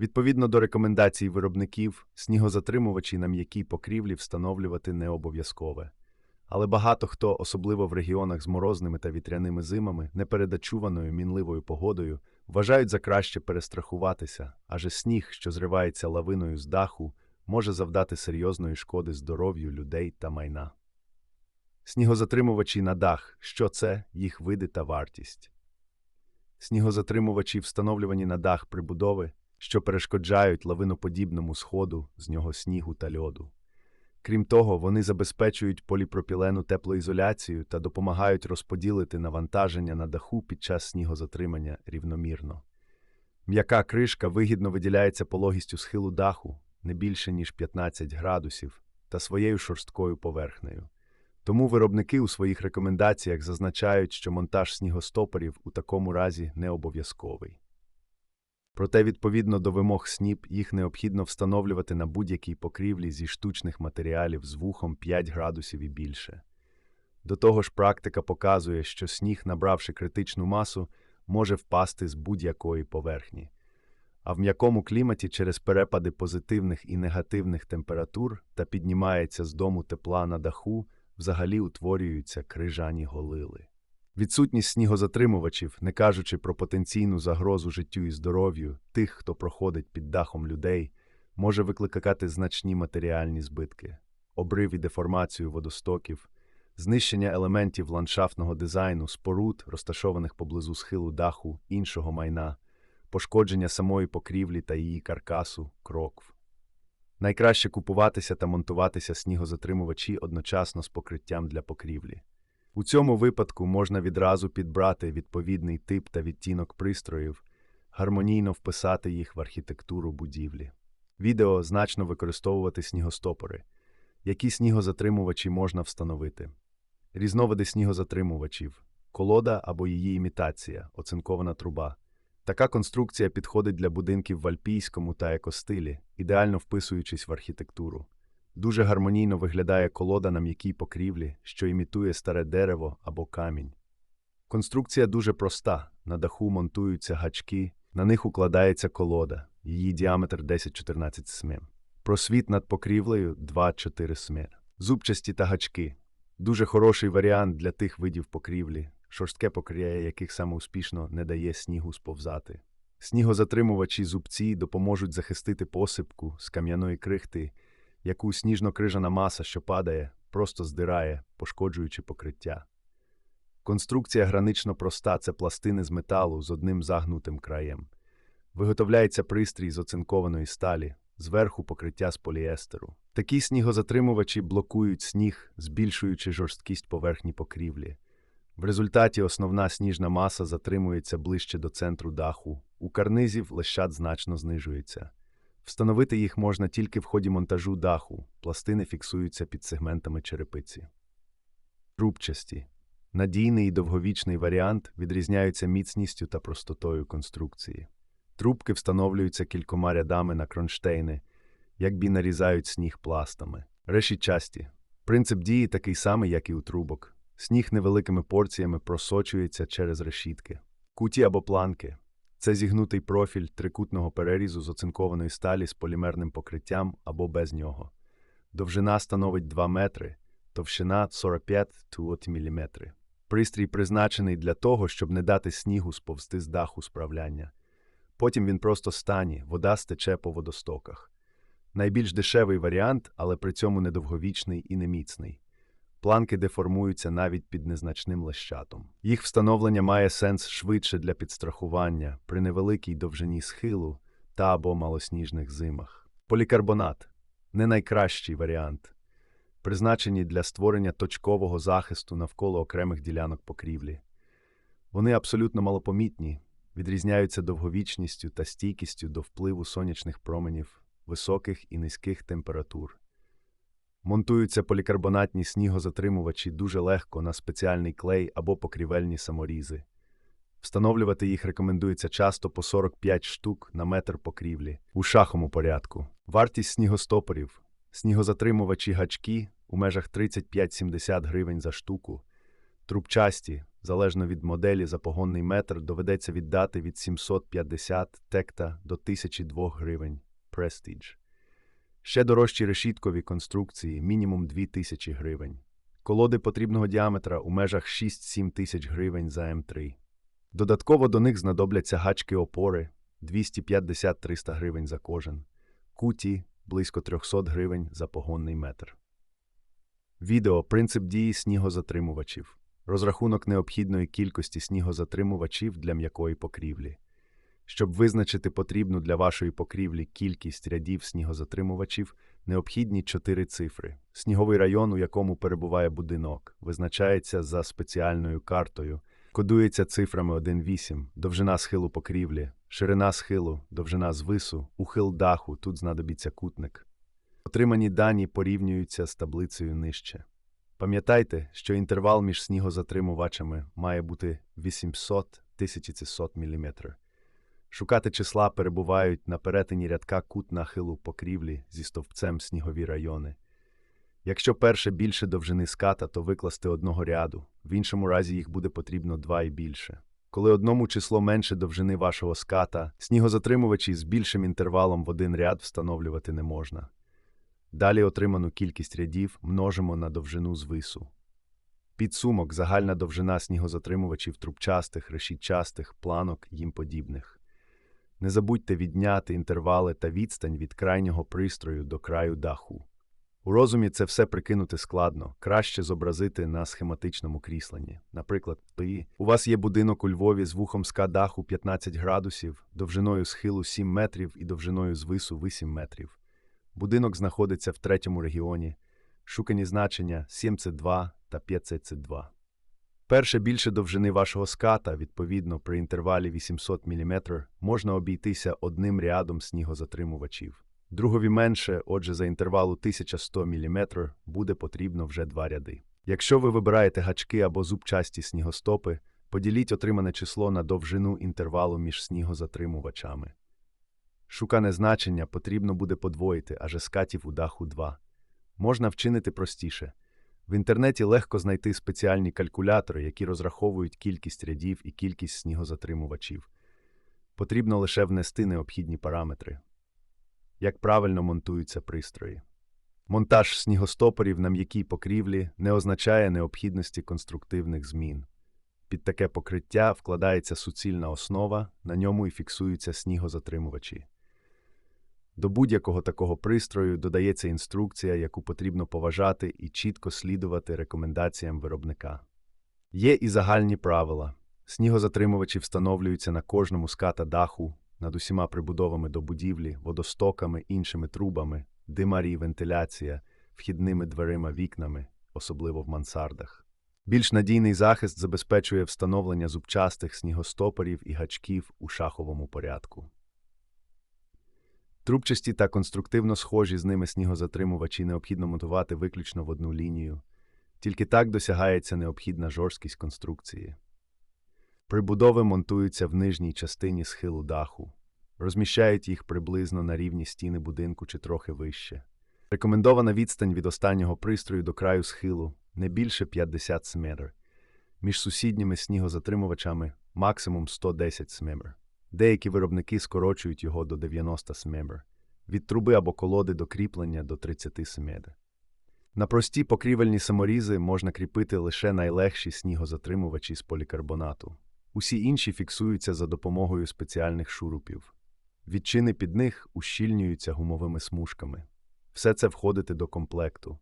Відповідно до рекомендацій виробників, снігозатримувачі на м'якій покрівлі встановлювати не обов'язкове. Але багато хто, особливо в регіонах з морозними та вітряними зимами, непередачуваною мінливою погодою, вважають за краще перестрахуватися, адже сніг, що зривається лавиною з даху, може завдати серйозної шкоди здоров'ю людей та майна. Снігозатримувачі на дах що це, їх види та вартість. Снігозатримувачі встановлювані на дах прибудови, що перешкоджають лавиноподібному сходу з нього снігу та льоду. Крім того, вони забезпечують поліпропілену теплоізоляцію та допомагають розподілити навантаження на даху під час снігозатримання рівномірно. М'яка кришка вигідно виділяється пологістю схилу даху не більше ніж 15 градусів та своєю шорсткою поверхнею. Тому виробники у своїх рекомендаціях зазначають, що монтаж снігостопорів у такому разі не обов'язковий. Проте, відповідно до вимог СНІП, їх необхідно встановлювати на будь-якій покрівлі зі штучних матеріалів з вухом 5 градусів і більше. До того ж, практика показує, що сніг, набравши критичну масу, може впасти з будь-якої поверхні. А в м'якому кліматі через перепади позитивних і негативних температур та піднімається з дому тепла на даху, взагалі утворюються крижані голили. Відсутність снігозатримувачів, не кажучи про потенційну загрозу життю і здоров'ю тих, хто проходить під дахом людей, може викликати значні матеріальні збитки, обрив і деформацію водостоків, знищення елементів ландшафтного дизайну, споруд, розташованих поблизу схилу даху, іншого майна, пошкодження самої покрівлі та її каркасу, крокв. Найкраще купуватися та монтуватися снігозатримувачі одночасно з покриттям для покрівлі. У цьому випадку можна відразу підбрати відповідний тип та відтінок пристроїв, гармонійно вписати їх в архітектуру будівлі. Відео значно використовувати снігостопори. Які снігозатримувачі можна встановити? Різновиди снігозатримувачів, колода або її імітація, оцинкована труба. Така конструкція підходить для будинків в альпійському та екостилі, ідеально вписуючись в архітектуру. Дуже гармонійно виглядає колода на м'якій покрівлі, що імітує старе дерево або камінь. Конструкція дуже проста: на даху монтуються гачки, на них укладається колода, її діаметр 10-14 см. Просвіт над покрівлею 2-4 см. Зубчасті та гачки дуже хороший варіант для тих видів покрівлі, шорстке покрівля яких саме успішно не дає снігу сповзати. Снігозатримувачі зубці допоможуть захистити посипку з кам'яної крихти яку сніжно-крижана маса, що падає, просто здирає, пошкоджуючи покриття. Конструкція гранично проста це пластини з металу з одним загнутим краєм. Виготовляється пристрій з оцинкованої сталі, зверху покриття з поліестеру. Такі снігозатримувачі блокують сніг, збільшуючи жорсткість поверхні покрівлі. В результаті основна сніжна маса затримується ближче до центру даху, у карнизів лещат значно знижується. Встановити їх можна тільки в ході монтажу даху, пластини фіксуються під сегментами черепиці. Трубчасті. Надійний і довговічний варіант відрізняються міцністю та простотою конструкції. Трубки встановлюються кількома рядами на кронштейни, якби нарізають сніг пластами. Решітчасті. Принцип дії такий самий, як і у трубок. Сніг невеликими порціями просочується через решітки, куті або планки. Це зігнутий профіль трикутного перерізу з оцинкованої сталі з полімерним покриттям або без нього. Довжина становить 2 метри, товщина 45 мм. Пристрій призначений для того, щоб не дати снігу сповзти з даху справляння. Потім він просто стані, вода стече по водостоках. Найбільш дешевий варіант, але при цьому недовговічний і неміцний. Планки деформуються навіть під незначним лещатом. Їх встановлення має сенс швидше для підстрахування при невеликій довжині схилу та або малосніжних зимах. Полікарбонат не найкращий варіант, призначені для створення точкового захисту навколо окремих ділянок покрівлі. Вони абсолютно малопомітні, відрізняються довговічністю та стійкістю до впливу сонячних променів високих і низьких температур. Монтуються полікарбонатні снігозатримувачі дуже легко на спеціальний клей або покрівельні саморізи. Встановлювати їх рекомендується часто по 45 штук на метр покрівлі у шахому порядку. Вартість снігостопорів, снігозатримувачі гачки у межах 35-70 гривень за штуку, трубчасті залежно від моделі за погонний метр, доведеться віддати від 750 текта до 1002 гривень Prestige. Ще дорожчі решіткові конструкції мінімум 2000 гривень. Колоди потрібного діаметра у межах 6-7 тисяч гривень за М3. Додатково до них знадобляться гачки опори 250-300 гривень за кожен, куті близько 300 гривень за погонний метр. Відео Принцип дії снігозатримувачів. Розрахунок необхідної кількості снігозатримувачів для м'якої покрівлі. Щоб визначити потрібну для вашої покрівлі кількість рядів снігозатримувачів, необхідні чотири цифри. Сніговий район, у якому перебуває будинок, визначається за спеціальною картою, кодується цифрами 1,8, довжина схилу покрівлі, ширина схилу, довжина звису, ухил даху, тут знадобиться кутник. Отримані дані порівнюються з таблицею нижче. Пам'ятайте, що інтервал між снігозатримувачами має бути 800-1700 мм. Шукати числа перебувають на перетині рядка кут нахилу покрівлі зі стовпцем снігові райони. Якщо перше більше довжини ската, то викласти одного ряду, в іншому разі їх буде потрібно два і більше. Коли одному число менше довжини вашого ската, снігозатримувачі з більшим інтервалом в один ряд встановлювати не можна. Далі отриману кількість рядів множимо на довжину звису. Підсумок загальна довжина снігозатримувачів трубчастих, решітчастих, планок їм подібних. Не забудьте відняти інтервали та відстань від крайнього пристрою до краю даху. У розумі це все прикинути складно, краще зобразити на схематичному крісленні. Наприклад, пи. У вас є будинок у Львові з вухом ска даху 15 градусів, довжиною схилу 7 метрів і довжиною звису 8 метрів. Будинок знаходиться в третьому регіоні. Шукані значення 7C2 та 5C2. Перше більше довжини вашого ската, відповідно, при інтервалі 800 мм, можна обійтися одним рядом снігозатримувачів. Другові менше, отже, за інтервалу 1100 мм буде потрібно вже два ряди. Якщо ви вибираєте гачки або зубчасті снігостопи, поділіть отримане число на довжину інтервалу між снігозатримувачами. Шукане значення потрібно буде подвоїти, аже скатів у даху 2. Можна вчинити простіше. В інтернеті легко знайти спеціальні калькулятори, які розраховують кількість рядів і кількість снігозатримувачів. Потрібно лише внести необхідні параметри. Як правильно монтуються пристрої. Монтаж снігостопорів на м'якій покрівлі не означає необхідності конструктивних змін. Під таке покриття вкладається суцільна основа, на ньому і фіксуються снігозатримувачі. До будь-якого такого пристрою додається інструкція, яку потрібно поважати і чітко слідувати рекомендаціям виробника. Є і загальні правила. Снігозатримувачі встановлюються на кожному ската даху, над усіма прибудовами до будівлі, водостоками, іншими трубами, димарі, вентиляція, вхідними дверима, вікнами, особливо в мансардах. Більш надійний захист забезпечує встановлення зубчастих снігостопорів і гачків у шаховому порядку. Трубчасті та конструктивно схожі з ними снігозатримувачі необхідно монтувати виключно в одну лінію, тільки так досягається необхідна жорсткість конструкції. Прибудови монтуються в нижній частині схилу даху, розміщають їх приблизно на рівні стіни будинку чи трохи вище. Рекомендована відстань від останнього пристрою до краю схилу не більше 50 см, між сусідніми снігозатримувачами максимум 110 см. Деякі виробники скорочують його до 90 см, від труби або колоди до кріплення до 30 см. На прості покрівельні саморізи можна кріпити лише найлегші снігозатримувачі з полікарбонату. Усі інші фіксуються за допомогою спеціальних шурупів. Відчини під них ущільнюються гумовими смужками. Все це входить до комплекту.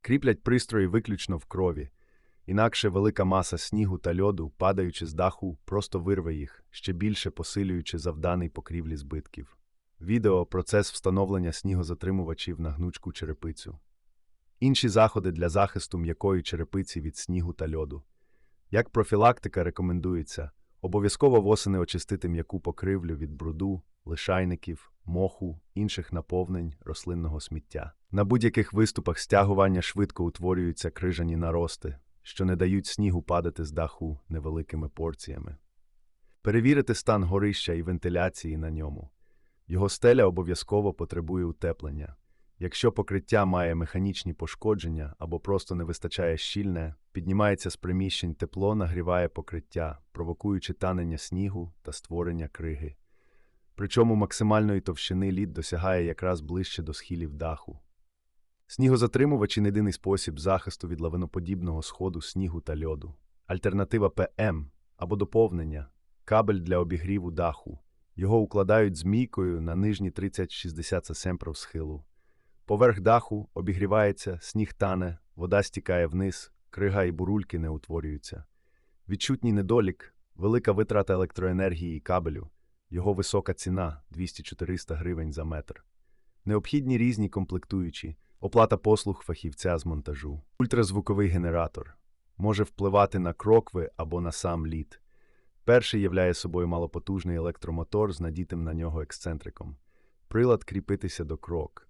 Кріплять пристрої виключно в крові, інакше велика маса снігу та льоду, падаючи з даху, просто вирве їх, ще більше посилюючи завданий покрівлі збитків. Відео процес встановлення снігозатримувачів на гнучку черепицю. Інші заходи для захисту м'якої черепиці від снігу та льоду. Як профілактика рекомендується, обов'язково восени очистити м'яку покривлю від бруду, лишайників, моху, інших наповнень рослинного сміття. На будь-яких виступах стягування швидко утворюються крижані нарости, що не дають снігу падати з даху невеликими порціями. Перевірити стан горища і вентиляції на ньому. Його стеля обов'язково потребує утеплення. Якщо покриття має механічні пошкодження або просто не вистачає щільне, піднімається з приміщень тепло, нагріває покриття, провокуючи танення снігу та створення криги. Причому максимальної товщини лід досягає якраз ближче до схилів даху. Не єдиний спосіб захисту від лавиноподібного сходу снігу та льоду. Альтернатива ПМ або доповнення – кабель для обігріву даху. Його укладають змійкою на нижні 30-60 см схилу. Поверх даху обігрівається, сніг тане, вода стікає вниз, крига і бурульки не утворюються. Відчутній недолік – велика витрата електроенергії і кабелю, його висока ціна – 200-400 гривень за метр. Необхідні різні комплектуючі, оплата послуг фахівця з монтажу. Ультразвуковий генератор може впливати на крокви або на сам лід. Перший являє собою малопотужний електромотор з надітим на нього ексцентриком. Прилад кріпитися до крок.